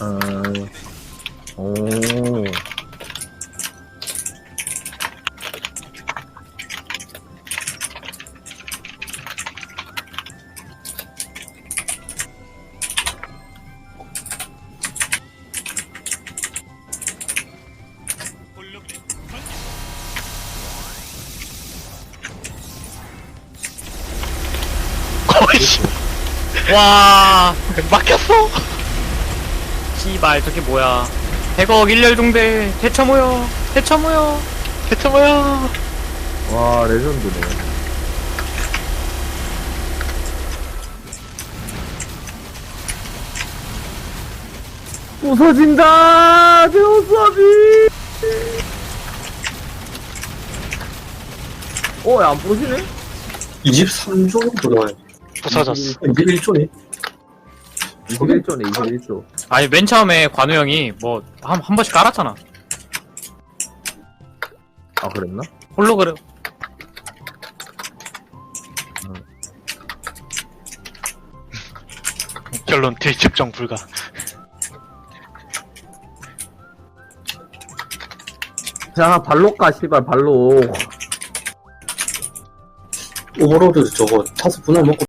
아, 오. 와, 막혔어. 씨발 저게 뭐야 100억 일렬중대 대처 모여 대처 모여 대체 뭐야? 와, 레전드네. 부서진다! 제오스아비! 어, 야, 안 부서지네? 23조 들어와요. 부서졌어. 21조네. 21조네, 21조. 아니 맨 처음에 관우 형이 뭐 한 한 번씩 깔았잖아 아, 그랬나? 홀로그램 결론 대측정 불가. 자, 발로 까, 씨발, 발로. 오버로드 저거 차수 분할 먹고